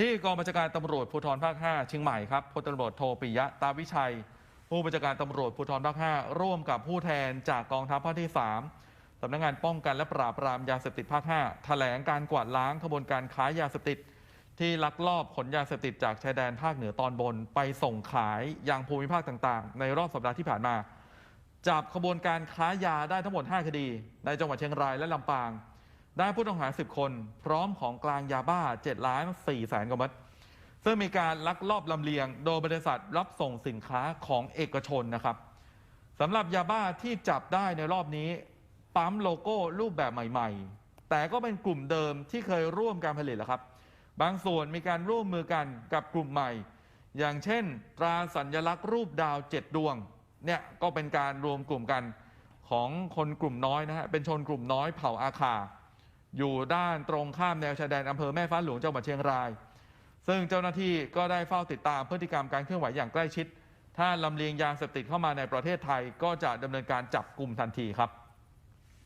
ที่กองบัญชาการตำรวจภูธรภาค 5 เชียงใหม่ครับพลตำรวจโทปิยะตาวิชัย ผู้บัญชาการตำรวจภูธรภาค 5 ร่วมกับผู้แทนจากกองทัพภาคที่ 3สำนักงานป้องกันและปราบปรามยาเสพติดภาค 5 แถลงการกวาดล้างขบวนการค้ายาเสพติด ที่ลักลอบขนยาเสพติดจากชายแดนภาคเหนือตอนบน ไปส่งขายยังภูมิภาคต่างๆ ในรอบสัปดาห์ที่ผ่านมา จับขบวนการค้ายาได้ทั้งหมด 5 คดี ในจังหวัดเชียงรายและลำปาง ได้ผู้ต้องหา 10 คน พร้อมของกลางยาบ้า7ล้าน4แสนกว่าเม็ดซึ่งมีการลักลอบลำเลียง โดยบริษัทรับส่งสินค้าของเอกชนนะครับสำหรับยาบ้าที่จับได้ในรอบนี้ ปั๊มโลโก้รูปแบบใหม่ ๆ แต่ก็เป็นกลุ่มเดิมที่เคยร่วมการผลิตแหละครับ บางส่วนมีการร่วมมือกันกับกลุ่มใหม่ อย่างเช่น ตราสัญลักษณ์รูปดาวเจ็ดดวงเนี่ยก็เป็นการรวมกลุ่มกันของคนกลุ่มน้อยนะฮะเป็นชนกลุ่มน้อยเผ่าอาคา อยู่ด้านตรงข้ามแนวชายแดนอำเภอแม่ฟ้าหลวงจังหวัดเชียงราย ซึ่งเจ้าหน้าที่ก็ได้เฝ้าติดตามพฤติกรรมการเคลื่อนไหวอย่างใกล้ชิด ถ้าลำเลียงยาเสพติดเข้ามาในประเทศไทย ก็จะดำเนินการจับกลุ่มทันทีครับ